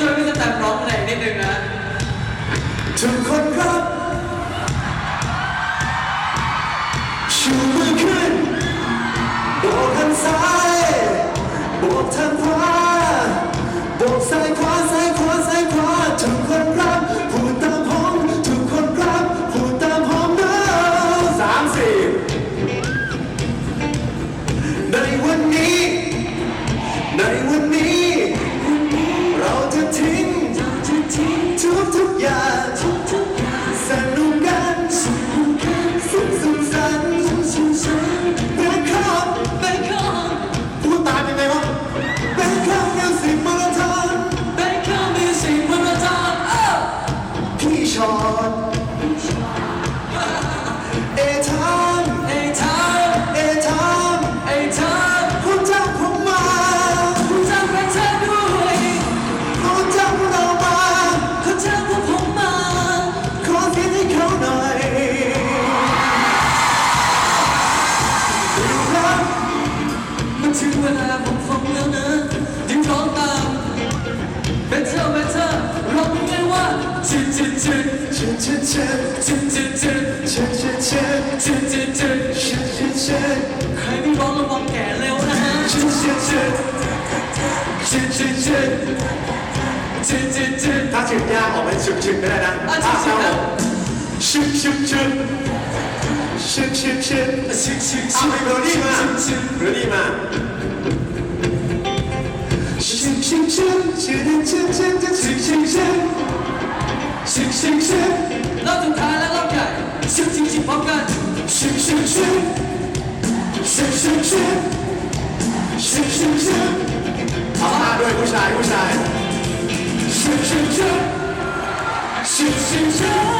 ช่วยพี่สแตมป์ร้องเพลงนิดนึงนะทุกคนครับชูมือขึ้นโบกทางซ้ายโบกทางขวาโบกซ้ายขวาซ้ายขวาซ้าย ถึงเวลาผมฟังแล้วนะยิ่งร้องตาม Better Better ร้องไงว่าจิตจิตจิตเชิญเชิญเชิญจิตจิตจิตเชิญเชิญเชิญจิตจิตจิตเชิญเชิญเชิญใครไม่ร้องระวังแก่เร็วนะฮะเชิญเชิญเชิญจิตจิตจิตจิตจิตจิตถ้าถึงยากออกเป็นชุบชุบก็ได้นะอะชุบชุบนะชุบชุบชุบชุบชุบชุบชิคชิคเอาชิคไปเมโลดี้มาชิคเมโลดี้มา รอบสุดท้ายและรอบใหญ่ชิบชิบชิบพร้อมกันชิบชิบชิบชิบชิบชิบชิบชิบชิบเอามาด้วยผู้ชายผู้ชายชิบชิบชิบชิบชิบชิบ